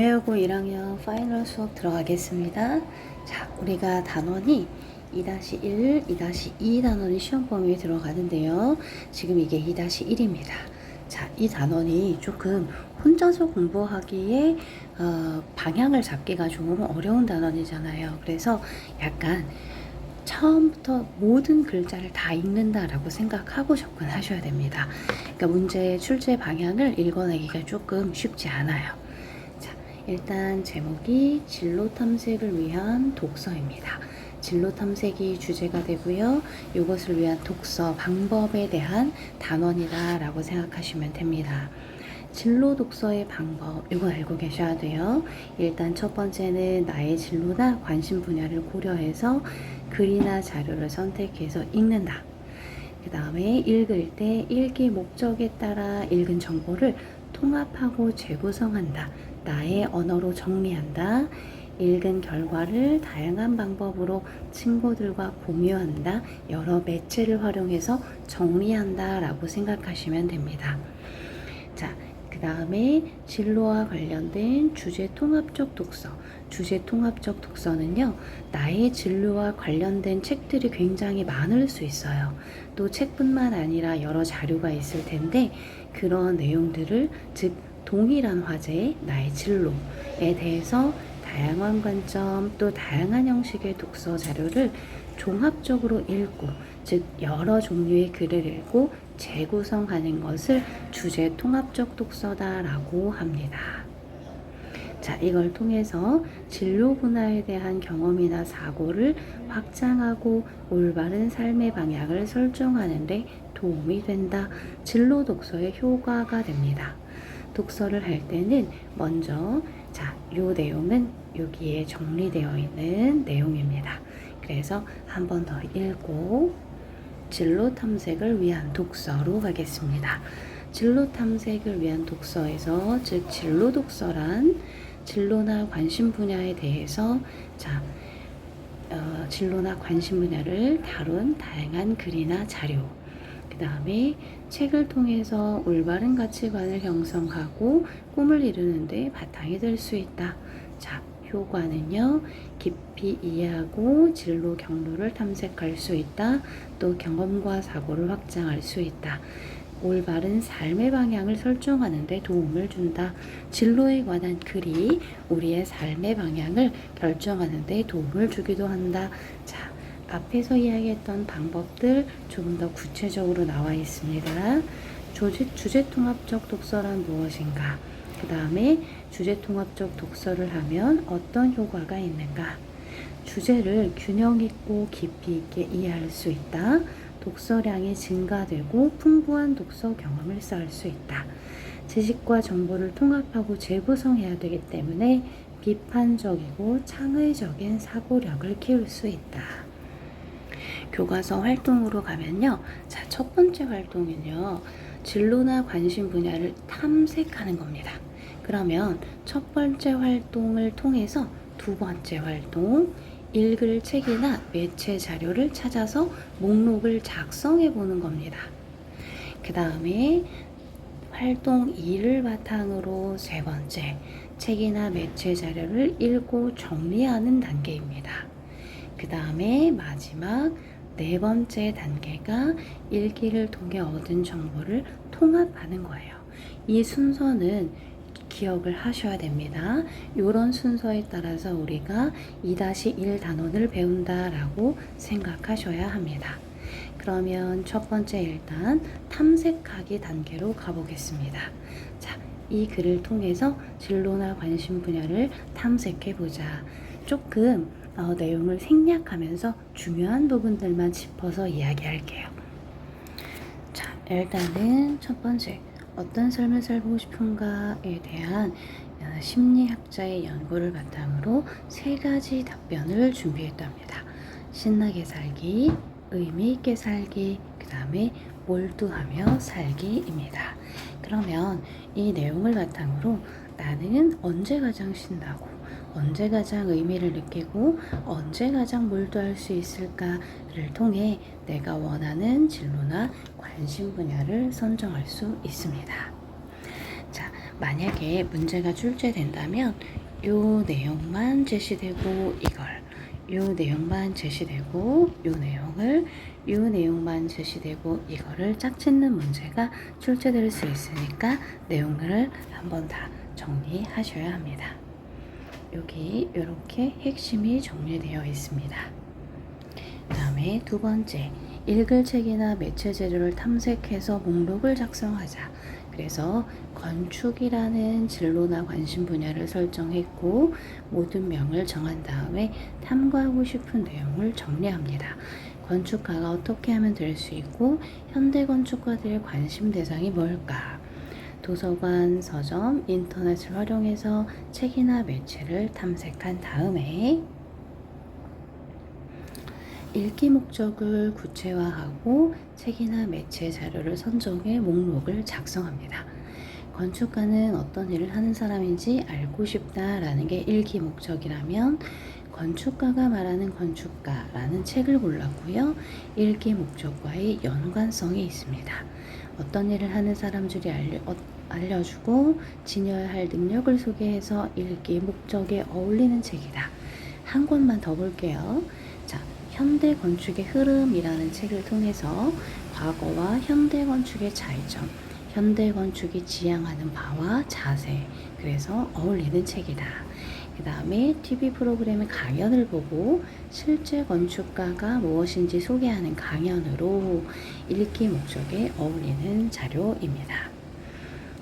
교매여고 1학년 파이널 수업 들어가겠습니다. 자, 우리가 단원이 2-1, 2-2 단원이 시험 범위에 들어가는데요. 지금 이게 2-1입니다. 자, 이 단원이 조금 혼자서 공부하기에 어, 방향을 잡기가 조금 어려운 단원이잖아요. 그래서 약간 처음부터 모든 글자를 다 읽는다라고 생각하고 접근하셔야 됩니다. 그러니까 문제의 출제 방향을 읽어내기가 조금 쉽지 않아요. 자, 일단 제목이 진로 탐색을 위한 독서입니다. 진로 탐색이 주제가 되고요. 이것을 위한 독서 방법에 대한 단원이다라고 생각하시면 됩니다. 진로 독서의 방법, 이거 알고 계셔야 돼요. 일단 첫 번째는 나의 진로나 관심 분야를 고려해서 글이나 자료를 선택해서 읽는다. 그 다음에 읽을 때 읽기 목적에 따라 읽은 정보를 통합하고 재구성한다. 나의 언어로 정리한다. 읽은 결과를 다양한 방법으로 친구들과 공유한다. 여러 매체를 활용해서 정리한다. 라고 생각하시면 됩니다. 자, 그 다음에 진로와 관련된 주제 통합적 독서. 주제 통합적 독서는요, 나의 진로와 관련된 책들이 굉장히 많을 수 있어요. 또 책뿐만 아니라 여러 자료가 있을 텐데, 그런 내용들을, 즉, 동일한 화제, 나의 진로에 대해서 다양한 관점, 또 다양한 형식의 독서 자료를 종합적으로 읽고, 즉, 여러 종류의 글을 읽고 재구성하는 것을 주제 통합적 독서다라고 합니다. 자, 이걸 통해서 진로 분야에 대한 경험이나 사고를 확장하고 올바른 삶의 방향을 설정하는데 도움이 된다. 진로 독서의 효과가 됩니다. 독서를 할 때는 먼저 자, 요 내용은 여기에 정리되어 있는 내용입니다. 그래서 한 번 더 읽고 진로 탐색을 위한 독서로 가겠습니다. 진로 탐색을 위한 독서에서 즉 진로 독서란 진로나 관심 분야에 대해서 자 어, 진로나 관심 분야를 다룬 다양한 글이나 자료 그 다음에 책을 통해서 올바른 가치관을 형성하고 꿈을 이루는데 바탕이 될 수 있다. 자, 효과는요, 깊이 이해하고 진로 경로를 탐색할 수 있다. 또 경험과 사고를 확장할 수 있다. 올바른 삶의 방향을 설정하는 데 도움을 준다. 진로에 관한 글이 우리의 삶의 방향을 결정하는 데 도움을 주기도 한다. 자, 앞에서 이야기했던 방법들 조금 더 구체적으로 나와 있습니다. 주제, 주제 통합적 독서란 무엇인가? 그 다음에 주제통합적 독서를 하면 어떤 효과가 있는가? 주제를 균형 있고 깊이 있게 이해할 수 있다. 독서량이 증가되고 풍부한 독서 경험을 쌓을 수 있다. 지식과 정보를 통합하고 재구성해야 되기 때문에 비판적이고 창의적인 사고력을 키울 수 있다. 교과서 활동으로 가면요. 자, 첫 번째 활동은요. 진로나 관심 분야를 탐색하는 겁니다. 그러면 첫 번째 활동을 통해서 두 번째 활동, 읽을 책이나 매체 자료를 찾아서 목록을 작성해 보는 겁니다. 그 다음에 활동 2를 바탕으로 세 번째, 책이나 매체 자료를 읽고 정리하는 단계입니다. 그 다음에 마지막 네 번째 단계가 일기를 통해 얻은 정보를 통합하는 거예요. 이 순서는 기억을 하셔야 됩니다. 이런 순서에 따라서 우리가 2-1 단원을 배운다라고 생각하셔야 합니다. 그러면 첫 번째 일단 탐색하기 단계로 가보겠습니다. 자, 이 글을 통해서 진로나 관심 분야를 탐색해 보자. 조금 어, 내용을 생략하면서 중요한 부분들만 짚어서 이야기할게요. 자, 일단은 첫 번째 어떤 삶을 살고 싶은가에 대한 어, 심리학자의 연구를 바탕으로 세 가지 답변을 준비했답니다. 신나게 살기, 의미 있게 살기, 그 다음에 몰두하며 살기입니다. 그러면 이 내용을 바탕으로 나는 언제 가장 신나고 언제 가장 의미를 느끼고 언제 가장 몰두할 수 있을까를 통해 내가 원하는 진로나 관심 분야를 선정할 수 있습니다. 자, 만약에 문제가 출제된다면 요 내용만 제시되고 이걸 요 내용만 제시되고 요 내용을 요 내용만 제시되고 이거를 짝짓는 문제가 출제될 수 있으니까 내용을 한번 다 정리하셔야 합니다. 여기 이렇게 핵심이 정리되어 있습니다. 다음에 두 번째, 읽을 책이나 매체 재료를 탐색해서 목록을 작성하자. 그래서 건축이라는 진로나 관심 분야를 설정했고 모든 명을 정한 다음에 탐구하고 싶은 내용을 정리합니다. 건축가가 어떻게 하면 될 수 있고 현대 건축가들의 관심 대상이 뭘까? 도서관, 서점, 인터넷을 활용해서 책이나 매체를 탐색한 다음에 읽기 목적을 구체화하고 책이나 매체 자료를 선정해 목록을 작성합니다. 건축가는 어떤 일을 하는 사람인지 알고 싶다라는 게 읽기 목적이라면 건축가가 말하는 건축가라는 책을 골랐고요. 읽기 목적과의 연관성이 있습니다. 어떤 일을 하는 사람들이 알려, 어, 알려주고 지녀야 할 능력을 소개해서 읽기 목적에 어울리는 책이다. 한 권만 더 볼게요. 자, 현대 건축의 흐름이라는 책을 통해서 과거와 현대 건축의 차이점, 현대 건축이 지향하는 바와 자세, 그래서 어울리는 책이다. 그 다음에 TV 프로그램의 강연을 보고 실제 건축가가 무엇인지 소개하는 강연으로 읽기 목적에 어울리는 자료입니다.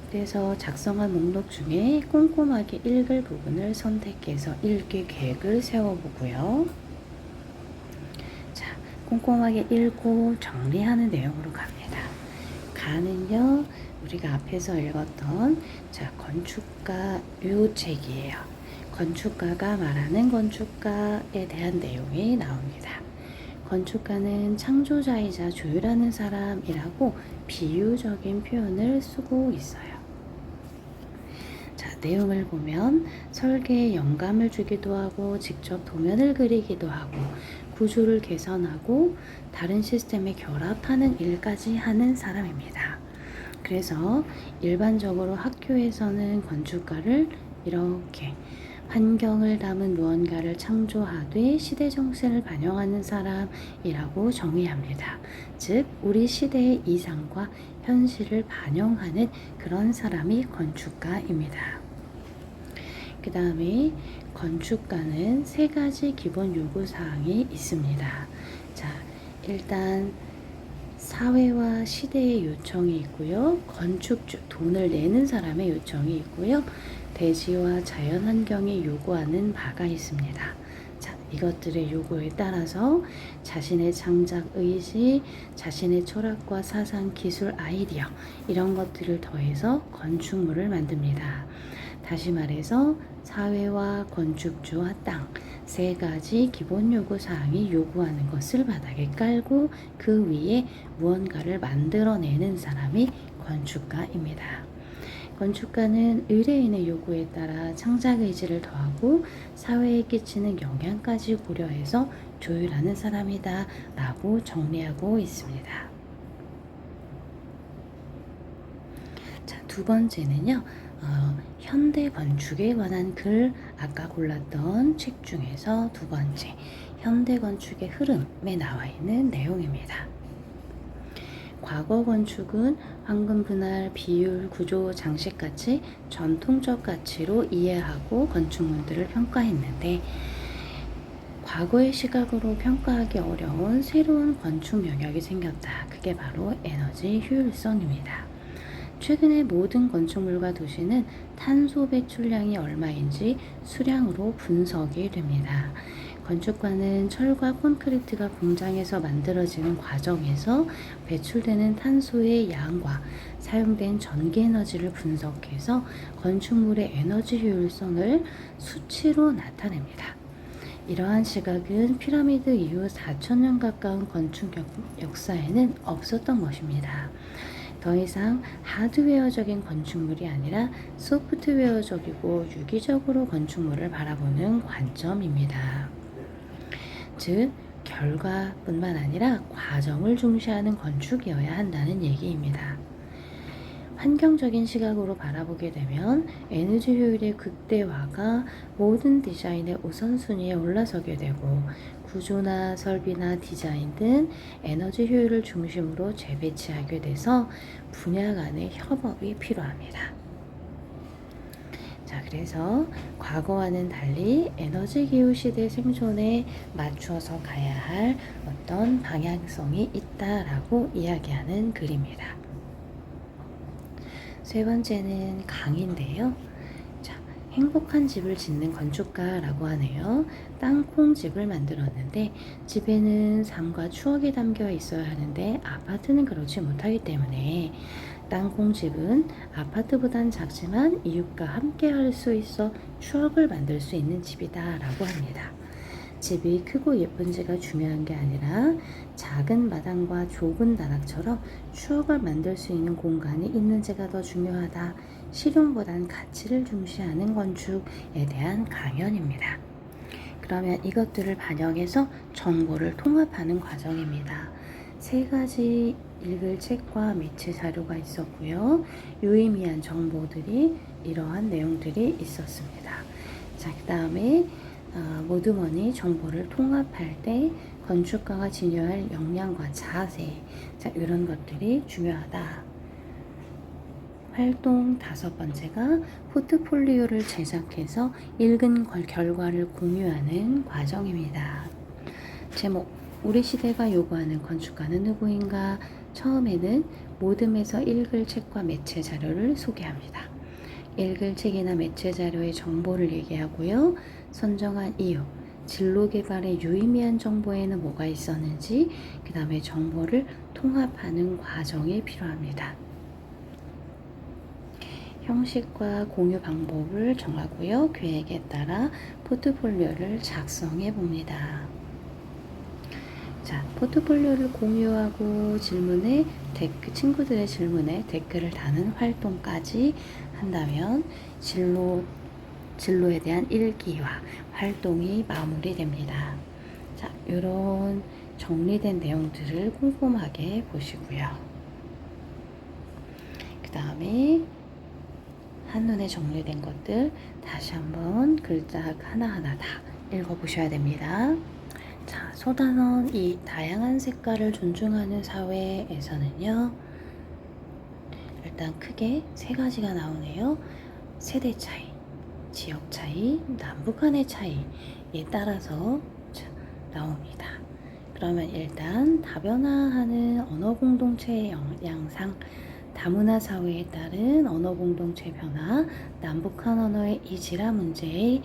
그래서 작성한 목록 중에 꼼꼼하게 읽을 부분을 선택해서 읽기 계획을 세워보고요. 자, 꼼꼼하게 읽고 정리하는 내용으로 갑니다. 가는요, 우리가 앞에서 읽었던 자, 건축가 요 책이에요. 건축가가 말하는 건축가에 대한 내용이 나옵니다. 건축가는 창조자이자 조율하는 사람이라고 비유적인 표현을 쓰고 있어요. 자, 내용을 보면 설계에 영감을 주기도 하고 직접 도면을 그리기도 하고 구조를 개선하고 다른 시스템에 결합하는 일까지 하는 사람입니다. 그래서 일반적으로 학교에서는 건축가를 이렇게 환경을 담은 무언가를 창조하되 시대 정세를 반영하는 사람이라고 정의합니다. 즉, 우리 시대의 이상과 현실을 반영하는 그런 사람이 건축가입니다. 그 다음에 건축가는 세 가지 기본 요구 사항이 있습니다. 자, 일단 사회와 시대의 요청이 있고요. 건축주, 돈을 내는 사람의 요청이 있고요. 대지와 자연 환경이 요구하는 바가 있습니다. 자, 이것들의 요구에 따라서 자신의 창작 의지, 자신의 철학과 사상, 기술, 아이디어 이런 것들을 더해서 건축물을 만듭니다. 다시 말해서 사회와 건축주와 땅 세 가지 기본 요구 사항이 요구하는 것을 바닥에 깔고 그 위에 무언가를 만들어내는 사람이 건축가입니다. 건축가는 의뢰인의 요구에 따라 창작 의지를 더하고 사회에 끼치는 영향까지 고려해서 조율하는 사람이다 라고 정리하고 있습니다. 자, 두 번째는요. 어, 현대 건축에 관한 글 아까 골랐던 책 중에서 두 번째 현대 건축의 흐름에 나와 있는 내용입니다. 과거 건축은 황금 분할, 비율, 구조, 장식 같이 전통적 가치로 이해하고 건축물들을 평가했는데 과거의 시각으로 평가하기 어려운 새로운 건축 영역이 생겼다. 그게 바로 에너지 효율성입니다. 최근에 모든 건축물과 도시는 탄소 배출량이 얼마인지 수량으로 분석이 됩니다. 건축과는 철과 콘크리트가 공장에서 만들어지는 과정에서 배출되는 탄소의 양과 사용된 전기 에너지를 분석해서 건축물의 에너지 효율성을 수치로 나타냅니다. 이러한 시각은 피라미드 이후 4천년 가까운 건축 역사에는 없었던 것입니다. 더 이상 하드웨어적인 건축물이 아니라 소프트웨어적이고 유기적으로 건축물을 바라보는 관점입니다. 즉, 결과뿐만 아니라 과정을 중시하는 건축이어야 한다는 얘기입니다. 환경적인 시각으로 바라보게 되면 에너지 효율의 극대화가 모든 디자인의 우선순위에 올라서게 되고 구조나 설비나 디자인 등 에너지 효율을 중심으로 재배치하게 돼서 분야 간의 협업이 필요합니다. 자, 그래서 과거와는 달리 에너지 기후 시대 생존에 맞추어서 가야 할 어떤 방향성이 있다라고 이야기하는 글입니다. 세 번째는 강인데요. 자, 행복한 집을 짓는 건축가라고 하네요. 땅콩 집을 만들었는데 집에는 삶과 추억이 담겨 있어야 하는데 아파트는 그렇지 못하기 때문에 땅콩 집은 아파트보단 작지만 이웃과 함께 할 수 있어 추억을 만들 수 있는 집이다라고 합니다. 집이 크고 예쁜지가 중요한 게 아니라 작은 마당과 좁은 다락처럼 추억을 만들 수 있는 공간이 있는지가 더 중요하다. 실용보단 가치를 중시하는 건축에 대한 강연입니다. 그러면 이것들을 반영해서 정보를 통합하는 과정입니다. 세 가지 읽을 책과 매체 자료가 있었고요. 유의미한 정보들이 이러한 내용들이 있었습니다. 자, 그 다음에 어, 모두머니 정보를 통합할 때 건축가가 지녀할 역량과 자세, 자, 이런 것들이 중요하다. 활동 다섯 번째가 포트폴리오를 제작해서 읽은 걸- 결과를 공유하는 과정입니다. 제목 우리 시대가 요구하는 건축가는 누구인가? 처음에는 모듬에서 읽을 책과 매체 자료를 소개합니다. 읽을 책이나 매체 자료의 정보를 얘기하고요. 선정한 이유, 진로 개발에 유의미한 정보에는 뭐가 있었는지, 그 다음에 정보를 통합하는 과정이 필요합니다. 형식과 공유 방법을 정하고요. 계획에 따라 포트폴리오를 작성해 봅니다. 자, 포트폴리오를 공유하고 질문에 댓글, 친구들의 질문에 댓글을 다는 활동까지 한다면 진로, 진로에 대한 일기와 활동이 마무리됩니다. 자, 이런 정리된 내용들을 꼼꼼하게 보시고요. 그 다음에 한눈에 정리된 것들 다시 한번 글자 하나하나 다 읽어보셔야 됩니다. 자, 소단원 이 다양한 색깔을 존중하는 사회에서는요. 일단 크게 세 가지가 나오네요. 세대 차이, 지역 차이, 남북 간의 차이에 따라서 자, 나옵니다. 그러면 일단 다변화하는 언어 공동체의 양상, 다문화 사회에 따른 언어 공동체 변화, 남북한 언어의 이질화 문제의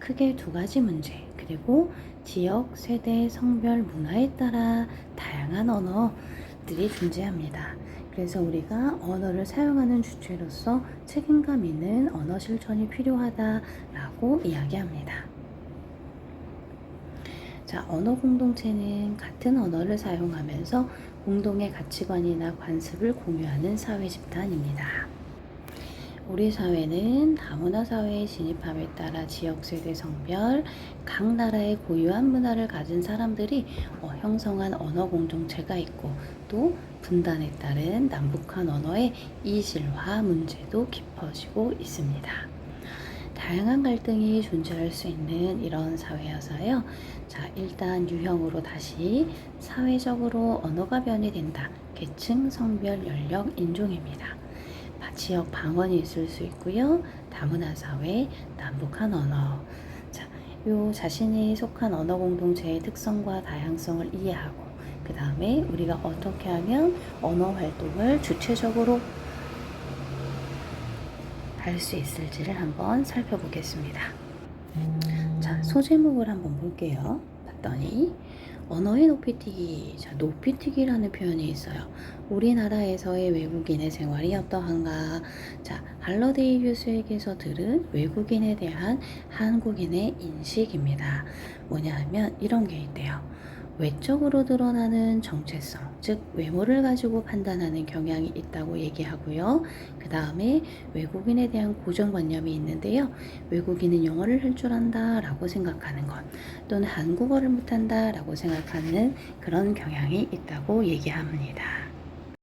크게 두 가지 문제, 그리고 지역, 세대, 성별, 문화에 따라 다양한 언어들이 존재합니다. 그래서 우리가 언어를 사용하는 주체로서 책임감 있는 언어 실천이 필요하다라고 이야기합니다. 자, 언어 공동체는 같은 언어를 사용하면서 공동의 가치관이나 관습을 공유하는 사회 집단입니다. 우리 사회는 다문화 사회에 진입함에 따라 지역, 세대, 성별, 각 나라의 고유한 문화를 가진 사람들이 어, 형성한 언어 공동체가 있고 또 분단에 따른 남북한 언어의 이질화 문제도 깊어지고 있습니다. 다양한 갈등이 존재할 수 있는 이런 사회여서요. 자, 일단 유형으로 다시 사회적으로 언어가 변이된다. 계층, 성별, 연령, 인종입니다. 지역 방언이 있을 수 있고요. 다문화 사회, 남북한 언어. 자, 요 자신이 속한 언어 공동체의 특성과 다양성을 이해하고 그 다음에 우리가 어떻게 하면 언어 활동을 주체적으로 할수 있을지를 한번 살펴보겠습니다. 자, 소제목을 한번 볼게요. 봤더니 언어의 높이뛰기. 자, 높이뛰기라는 표현이 있어요. 우리나라에서의 외국인의 생활이 어떠한가? 자, 할러데이 교수에게서 들은 외국인에 대한 한국인의 인식입니다. 뭐냐 하면 이런 게 있대요. 외적으로 드러나는 정체성, 즉 외모를 가지고 판단하는 경향이 있다고 얘기하고요. 그 다음에 외국인에 대한 고정관념이 있는데요. 외국인은 영어를 할 줄 안다 라고 생각하는 것, 또는 한국어를 못한다 라고 생각하는 그런 경향이 있다고 얘기합니다.